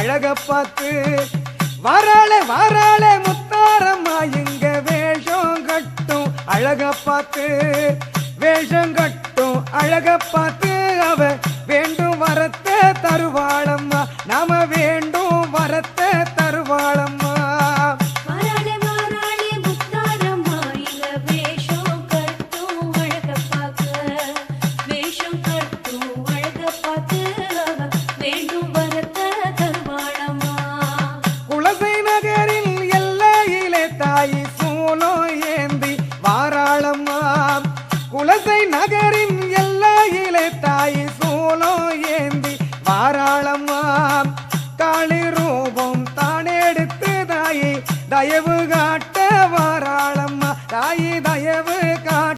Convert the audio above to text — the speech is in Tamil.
அழக பார்த்து வராளே வராளே முத்தாரம்மா இங்க வேஷம் கட்டும். அழக பார்த்து வேஷம் கட்டும். அழக பார்த்து அவ வேண்டும் வரத்தை தருவாளம்மா. நாம வேண்டும் வரத்தை தருவாள தாயி ஏந்தி வாராளம்மா குலசை நகரின் எல்லா இலை தாய் சூலோ ஏந்தி வாராளம்மா காளி ரூபம் தானெடுத்து தாயி தயவு காட்ட வாராளம்மா. தாயி தயவு